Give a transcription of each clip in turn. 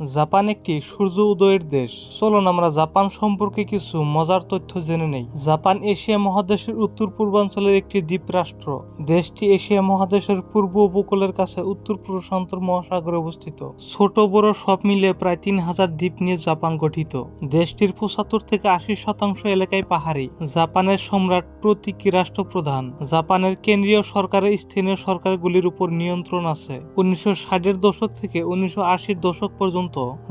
Japan একটি সূর্য উদয়ের দেশ। চলুন আমরা জাপান সম্পর্কে কিছু মজার তথ্য জেনে নেই। জাপান এশিয়া মহাদেশের উত্তর পূর্বাঞ্চলের একটি দ্বীপ রাষ্ট্র। দেশটি এশিয়া মহাদেশের পূর্ব উপকূলের কাছে উত্তর প্রশান্ত মহাসাগরে অবস্থিত। ছোট, বড় সব মিলিয়ে প্রায় তিন হাজার দ্বীপ নিয়ে জাপান গঠিত। দেশটির পঁচাত্তর থেকে আশি শতাংশ এলাকায় পাহাড়ি। জাপানের সম্রাট প্রতীকী রাষ্ট্রপ্রধান। জাপানের কেন্দ্রীয় সরকারের স্থানীয় সরকারগুলির উপর নিয়ন্ত্রণ আছে। উনিশশো ষাটের দশক থেকে উনিশশো আশির দশক পর্যন্ত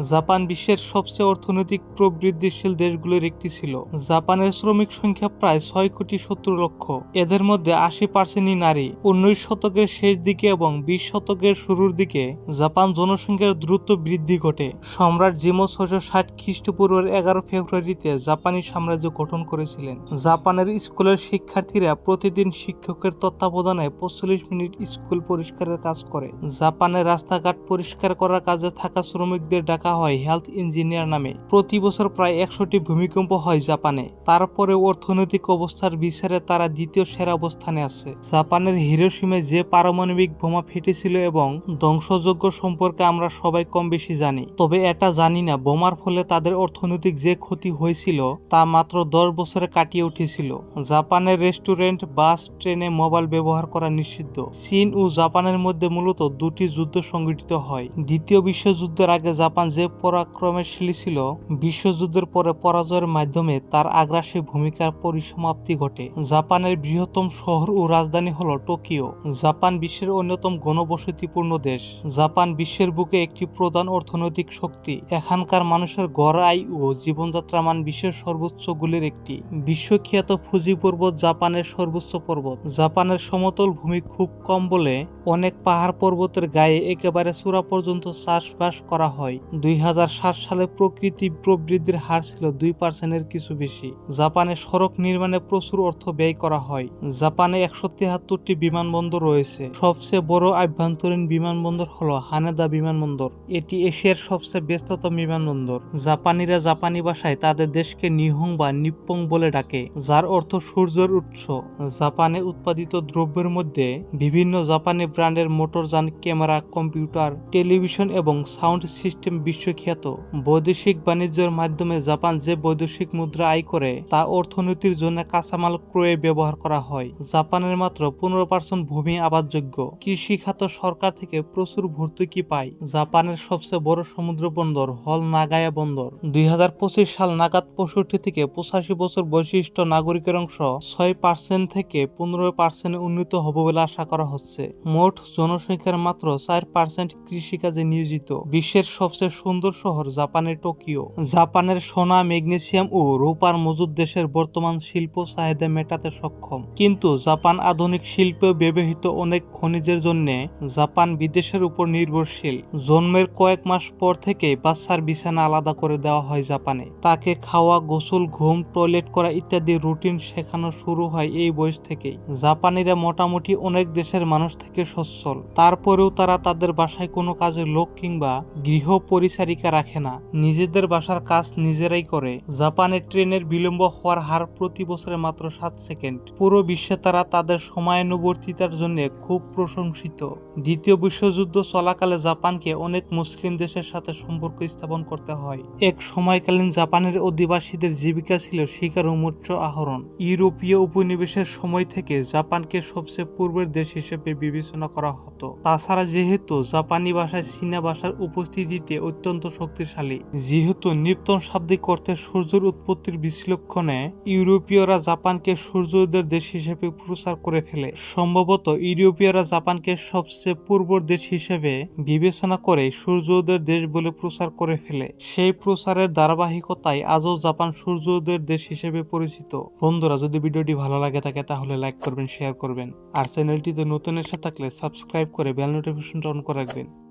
জাপান বিশ্বের সবচেয়ে অর্থনৈতিক প্রবৃদ্ধিশীল দেশগুলির একটি ছিল। জাপানের শ্রমিক সংখ্যা প্রায় ছয় কোটি সত্তর লক্ষ। এদের মধ্যে আশি পার্সেন্টই নারী। উনিশ শতকের শেষ দিকে এবং বিশ শতকের শুরুর দিকে জাপান জনসংখ্যার দ্রুত বৃদ্ধি ঘটে। সম্রাট জিমো ছশো ষাট খ্রিস্টপূর্বের এগারো ফেব্রুয়ারিতে জাপানি সাম্রাজ্য গঠন করেছিলেন। জাপানের স্কুলের শিক্ষার্থীরা প্রতিদিন শিক্ষকের তত্ত্বাবধানে পঁয়তাল্লিশ মিনিট স্কুল পরিষ্কারের কাজ করে। জাপানের রাস্তাঘাট পরিষ্কার করার কাজে থাকা শ্রমিকদের ডাকা হয় হেলথ ইঞ্জিনিয়ার নামে। প্রতি বছর প্রায় একশোটি ভূমিকম্প হয় জাপানে। তারপরে অর্থনৈতিক অবস্থার বিচারে তারা দ্বিতীয় সেরা অবস্থানে আছে। জাপানের হিরোসীমে যে পারমাণবিক বোমা ফেটেছিল এবং ধ্বংসযোগ্য সম্পর্কে আমরা সবাই কম বেশি জানি, তবে এটা জানি না। বোমার ফলে তাদের অর্থনৈতিক যে ক্ষতি হয়েছিল, তা মাত্র দশ বছরে কাটিয়ে উঠেছিল। জাপানের রেস্টুরেন্ট, বাস, ট্রেনে মোবাইল ব্যবহার করা নিষিদ্ধ। চীন ও জাপানের মধ্যে মূলত দুটি যুদ্ধ সংঘটিত হয়। দ্বিতীয় বিশ্বযুদ্ধের আগে জাপান যে পরাক্রমশালী ছিল, বিশ্বযুদ্ধের পরে পরাজয়ের মাধ্যমে তার আগ্রাসী ভূমিকার পরিসমাপ্তি ঘটে। জাপানের বৃহত্তম শহর ও রাজধানী হল টোকিও। জাপান বিশ্বের অন্যতম গণবসতিপূর্ণ দেশ। জাপান বিশ্বের বুকে একটি প্রধান অর্থনৈতিক শক্তি। এখানকার মানুষের গড় আয় ও জীবনযাত্রা মান বিশ্বের সর্বোচ্চগুলির একটি। বিশ্বখ্যাত ফুজি পর্বত জাপানের সর্বোচ্চ পর্বত। জাপানের সমতল ভূমি খুব কম বলে অনেক পাহাড় পর্বতের গায়ে একেবারে চূড়া পর্যন্ত চাষবাস করা হয়। দুই হাজার সাত সালে প্রকৃতি প্রবৃদ্ধির হার ছিল দুই পার্সেন্টের কিছু বেশি। জাপানে সড়ক নির্মাণে প্রচুর অর্থ ব্যয় করা হয়। জাপানে একশো তিয়াত্তরটি বিমানবন্দর রয়েছে। সবচেয়ে বড় আভ্যন্তরীণ বিমানবন্দর হলো হানেদা বিমানবন্দর। এটি এশিয়ার সবচেয়ে ব্যস্ততম বিমানবন্দর। জাপানিরা জাপানি ভাষায় তাদের দেশকে নিহং বা নিপ্পং বলে ডাকে, যার অর্থ সূর্যের উৎস। জাপানে উৎপাদিত দ্রব্যের মধ্যে বিভিন্ন জাপানি ব্র্যান্ডের মোটরযান, ক্যামেরা, কম্পিউটার, টেলিভিশন এবং সাউন্ড সিস্টেম বিশ্বখ্যাত। বৈদেশিক বাণিজ্যের মাধ্যমে জাপান যে বৈদেশিক মুদ্রা আয় করে, তা অর্থনীতির জন্য কাঁচামাল ক্রয়ে ব্যবহার করা হয়। জাপানের মাত্র পনেরো পার্সেন্ট ভূমি আবাদযোগ্য। কৃষি খাত সরকার থেকে প্রচুর ভর্তুকি পায়। জাপানের সবচেয়ে বড় সমুদ্র বন্দর হল নাগায়া বন্দর। দুই হাজার পঁচিশ সাল নাগাদ পঁয়ষট্টি থেকে পঁচাশি বছর বৈশিষ্ট্য নাগরিকের অংশ ছয় পার্সেন্ট থেকে পনেরো পার্সেন্ট উন্নীত হবে বলে আশা করা হচ্ছে। মোট জনসংখ্যার মাত্র চার পার্সেন্ট কৃষিকাজে নিয়োজিত। বিশ্বের সবচেয়ে সুন্দর শহর জাপানের টোকিও। জাপানের সোনা, ম্যাগনেসিয়াম ও রূপার মজুদ দেশের বর্তমান শিল্প চাহিদা মেটাতে সক্ষম। কিন্তু জাপান আধুনিক শিল্পে ব্যবহৃত অনেক খনিজের জন্য জাপান বিদেশের উপর নির্ভরশীল। জন্মের কয়েক মাস পর থেকে বাচ্চার বিছানা আলাদা করে দেওয়া হয় জাপানে। তাকে খাওয়া, গোসল, ঘুম, টয়লেট করা ইত্যাদি রুটিন শেখানো শুরু হয় এই বয়স থেকেই। জাপানিরা মোটামুটি অনেক দেশের মানুষ থেকে সচ্ছল। তারপরেও তারা তাদের বাসায় কোনো কাজে লোক কিংবা গৃহ পরিচারিকা রাখে না। নিজেদের বাসার কাজ নিজেরাই করে। জাপানে ট্রেনের বিলম্ব হওয়ার হার প্রতি বছরে মাত্র সাত সেকেন্ড। পুরো বিশ্বে তারা তাদের সময়ানুবর্তিতার জন্য খুব প্রশংসিত। দ্বিতীয় বিশ্বযুদ্ধ চলাকালে জাপানকে অনেক মুসলিম দেশের সাথে সম্পর্ক স্থাপন করতে হয়। এক সময়কালীন জাপানের অধিবাসীদের জীবিকা ছিল শিকার ও মৎস্য আহরণ। ইউরোপীয় উপনিবেশের সময় থেকে জাপানকে সবচেয়ে পূর্বের দেশ হিসেবে বিবেচনা করা হতো। তাছাড়া যেহেতু জাপানি ভাষায় চীনা ভাষার উপস্থিতিতে অত্যন্ত শক্তিশালী। যেহেতু নিপ্তন শাব্দিক অর্থে সূর্যের উৎপত্তির বিশ্লেষণে ইউরোপীয়রা জাপানকে সূর্যোদয়ের দেশ হিসেবে প্রচার করে ফেলে। সম্ভবত ইউরোপীয়রা জাপানকে সবচেয়ে পূর্বর দেশ হিসেবে বিবেচনা করে সূর্যোদয়ের দেশ বলে প্রচার করে ফেলে। সেই প্রচারের ধারাবাহিকতায় আজও জাপান সূর্যোদয়ের দেশ হিসেবে পরিচিত। বন্ধুরা, যদি ভিডিওটি ভালো লাগে থাকে, তাহলে লাইক করবেন, শেয়ার করবেন। আর চ্যানেলটিতে নতুন এসে থাকলে সাবস্ক্রাইব করে বেল নোটিফিকেশনটা অন করে রাখবেন।